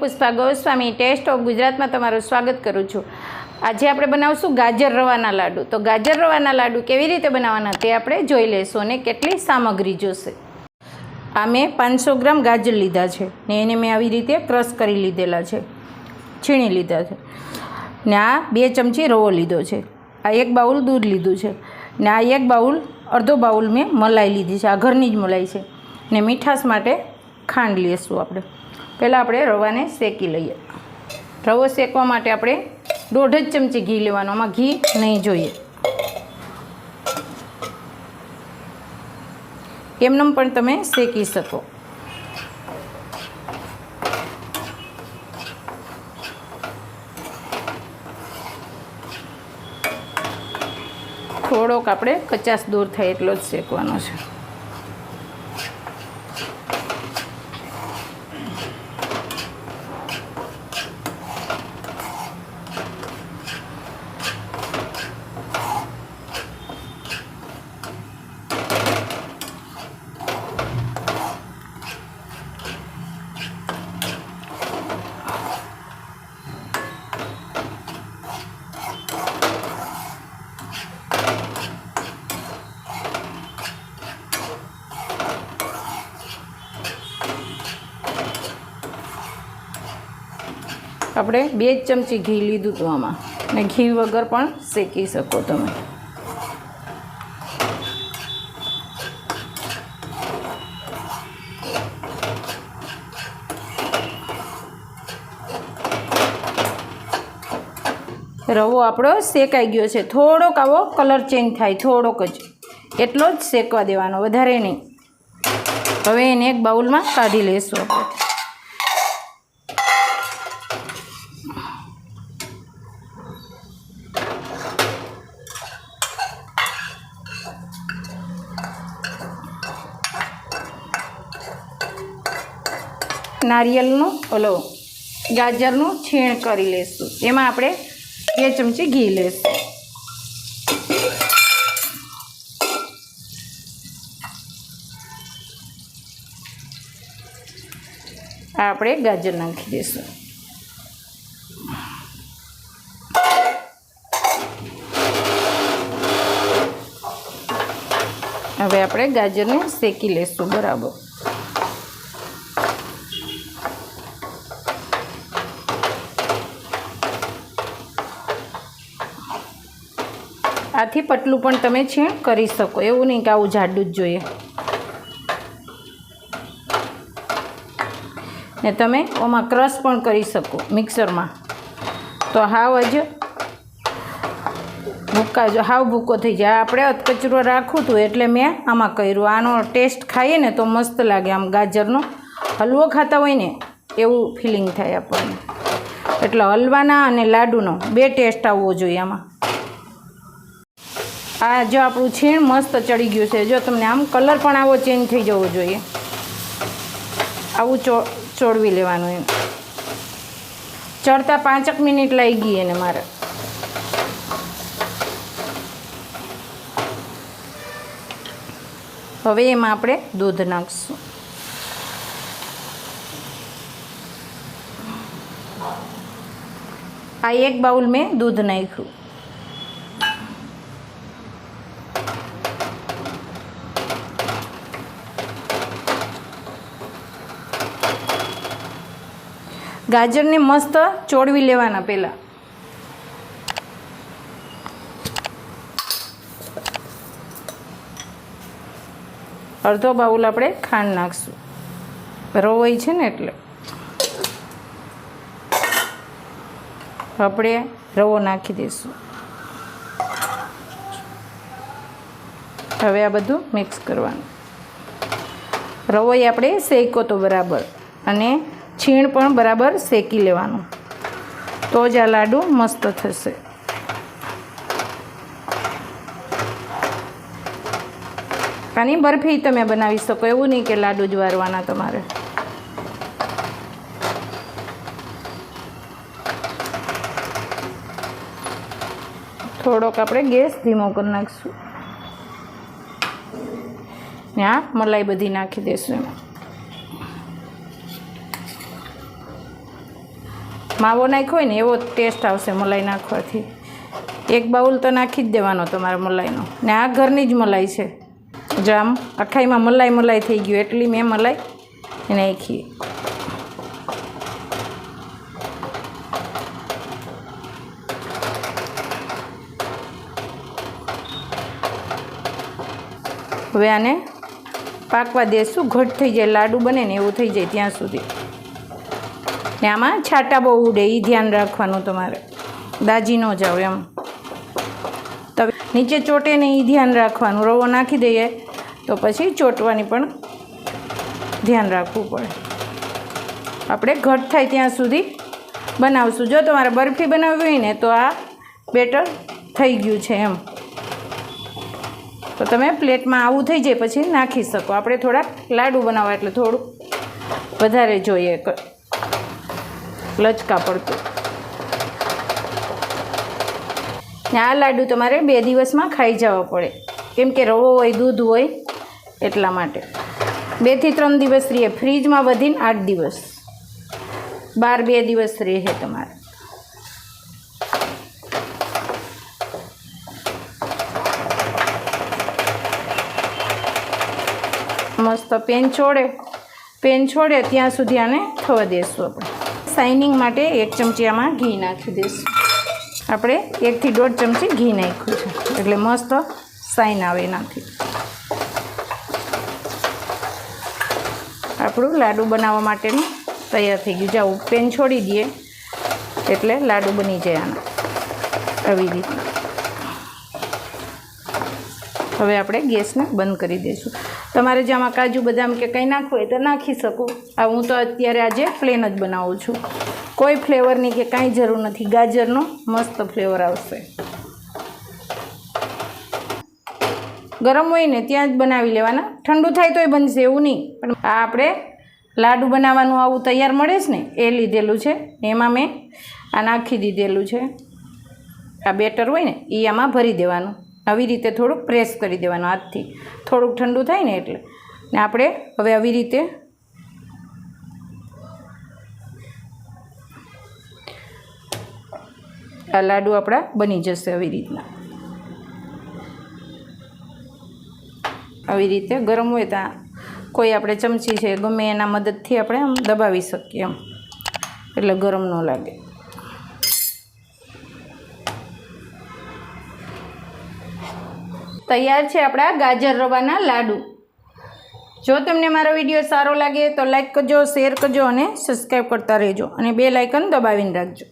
Pushpa Goswami test of ગુજરાતમાં તમારું સ્વાગત કરું છું. આજે આપણે બનાવશું ગાજર રવાના લાડુ. તો ગાજર રવાના લાડુ કેવી રીતે બનાવવાના તે આપણે જોઈ લઈશું અને કેટલી સામગ્રી જોશે. આ મેં પાંચસો ગ્રામ ગાજર લીધા છે ને એને મેં આવી રીતે ક્રશ કરી લીધેલા છે. છીણી લીધા છે. ને આ બે ચમચી રવો લીધો છે. આ એક બાઉલ દૂધ લીધું છે. ને આ એક બાઉલ અડધો બાઉલ મેં મલાઈ લીધી છે. આ ઘરની જ મલાઈ છે. ને મીઠાશ માટે ખાંડ લઈશું આપણે. પહેલાં આપણે રવાને શેકી લઈએ. રવો શેકવા માટે આપણે દોઢ જ ચમચી ઘી લેવાનું, આમાં ઘી નહીં જોઈએ. એમનેમ પણ તમે શેકી શકો. થોડોક આપણે કચાસ દૂર થાય એટલો જ શેકવાનો છે. આપણે બે જ ચમચી ઘી લીધું હતું આમાં. ને ઘી વગર પણ શેકી શકો તમે. રવો આપણો શેકાઈ ગયો છે. થોડોક આવો કલર ચેન્જ થાય, થોડોક જ. એટલો જ શેકવા દેવાનો, વધારે નહીં. હવે એને એક બાઉલમાં કાઢી લઈશું આપણે. નારિયેળનું ઓલો, ગાજરનું છીણ કરી લઈશું એમાં આપણે બે ચમચી ઘી લઈશું આપણે ગાજર નાખી દઈશું હવે આપણે ગાજરને શેકી લઈશું બરાબર. આથી પતલું પણ તમે છીણ કરી શકો. એવું નહીં કે આવું જાડું જ જોઈએ. ને તમે ઓમાં ક્રશ પણ કરી શકો મિક્સરમાં. તો હાવ જ ભૂકા જો હાવ ભૂકો થઈ જાય. આપણે અધકચરો રાખવું હતું એટલે મેં આમાં કર્યું. આનો ટેસ્ટ ખાઈએ ને તો મસ્ત લાગે. આમ ગાજરનો હલવો ખાતા હોય ને એવું ફિલિંગ થાય આપણને. એટલે હલવાના અને લાડુનો બે ટેસ્ટ આવવો જોઈએ આમાં. આ જો આપણું છીણ મસ્ત ચડી ગયું છે. જો તમને આમ કલર પણ આવો ચેન્જ થઈ જવો જોઈએ. આવું ચો ચોડવી લેવાનું એમ. ચડતા પાંચક મિનિટ લાગી ગઈ એને મારે. હવે એમાં આપણે દૂધ નાખશું. આ એક બાઉલ મેં દૂધ નાખ્યું. ગાજરને મસ્ત ચોળવી લેવાના પહેલાં. અડધો બાઉલ આપણે ખાંડ નાખશું. રવોઈ છે ને એટલે. આપણે રવો નાખી દઈશું હવે આ બધું મિક્સ કરવાનું. રવોઈ આપણે શેકો તો બરાબર. અને છીણ પણ બરાબર શેકી લેવાનું. તો જ આ લાડુ મસ્ત થશે. આની બરફી તમે બનાવી શકો, એવું નહીં કે લાડુ જ વારવાના તમારે. થોડોક આપણે ગેસ ધીમો કરી નાખીશું. ત્યાં મલાઈ બધી નાખી દઈશું એમાં. માવો નાખ્યો ને, એવો ટેસ્ટ આવશે મલાઈ નાખવાથી. એક બાઉલ તો નાખી જ દેવાનો તમારે મલાઈનો. ને આ ઘરની જ મલાઈ છે. જો આમ આખાઈમાં મલાઈ મલાઈ થઈ ગયું, એટલી મેં મલાઈ નાખી. હવે આને પાકવા દેશું. ઘટ થઈ જાય, લાડુ બને ને એવું થઈ જાય ત્યાં સુધી. ને આમાં છાટા બહુ ઉડે એ ધ્યાન રાખવાનું તમારે. દાજી ન જાવ એમ. તવે નીચે ચોટે ને એ ધ્યાન રાખવાનું. રવો નાખી દઈએ તો પછી ચોટવાની પણ ધ્યાન રાખવું પડે. આપણે ઘટ થાય ત્યાં સુધી બનાવશું. જો તમારે બરફી બનાવવી હોય ને તો આ બેટર થઈ ગયું છે એમ. તો તમે પ્લેટમાં આવું થઈ જાય પછી નાખી શકો. આપણે થોડાક લાડુ બનાવવા એટલે થોડુંક વધારે જોઈએ. લચકા પડતું. આ લાડુ તમારે બે દિવસમાં ખાઈ જવા પડે. કેમ કે રવો હોય, દૂધ હોય, એટલા માટે. બેથી ત્રણ દિવસ રહે ફ્રીજમાં વધીને આઠ દિવસ. બાર બે દિવસ રહે તમારે. મસ્ત પેન છોડે. પેન છોડે, ત્યાં સુધી આને થવા દેશું આપણે. શાઇનિંગ માટે એક ચમચી આમાં ઘી નાખી દઈશું. આપણે એકથી દોઢ ચમચી ઘી નાખ્યું છે. એટલે મસ્ત શાઇન આવે એનાથી. આપણું લાડુ બનાવવા માટેનું તૈયાર થઈ ગયું જાવ પેન છોડી દઈએ. એટલે લાડુ બની જાય આના. આવી રીતે હવે આપણે ગેસને બંધ કરી દઈશું. તમારે જે આમાં કાજુ બદામ કે કંઈ નાખવું હોય તો નાખી શકો. આ હું તો અત્યારે આજે પ્લેન જ બનાવું છું. કોઈ ફ્લેવરની કે કાંઈ જરૂર નથી. ગાજરનો મસ્ત ફ્લેવર આવશે. ગરમ હોય ને ત્યાં જ બનાવી લેવાના. ઠંડુ થાય તોય બનશે એવું નહીં. પણ આ આપણે લાડુ બનાવવાનું આવું તૈયાર મળે છે ને, એ લીધેલું છે. એમાં મેં આ નાખી દીધેલું છે. આ બેટર હોય ને એ આમાં ભરી દેવાનું. આવી રીતે થોડુંક પ્રેસ કરી દેવાનું હાથથી. થોડુંક ઠંડુ થાય ને એટલે. ને આપણે હવે આવી રીતે આ લાડુ આપણા બની જશે આવી રીતના. આવી રીતે ગરમ હોય તો કોઈ આપણે ચમચી છે ગમે એના મદદથી આપણે આમ દબાવી શકીએ એમ. એટલે ગરમ ન લાગે. તૈયાર છે આપણા ગાજર રવાના લાડુ. જો તમને મારો વીડિયો સારો લાગે તો લાઈક કરજો શેર કરજો અને સબસ્ક્રાઈબ કરતા રહેજો અને બે લાઇકન દબાવીને રાખજો.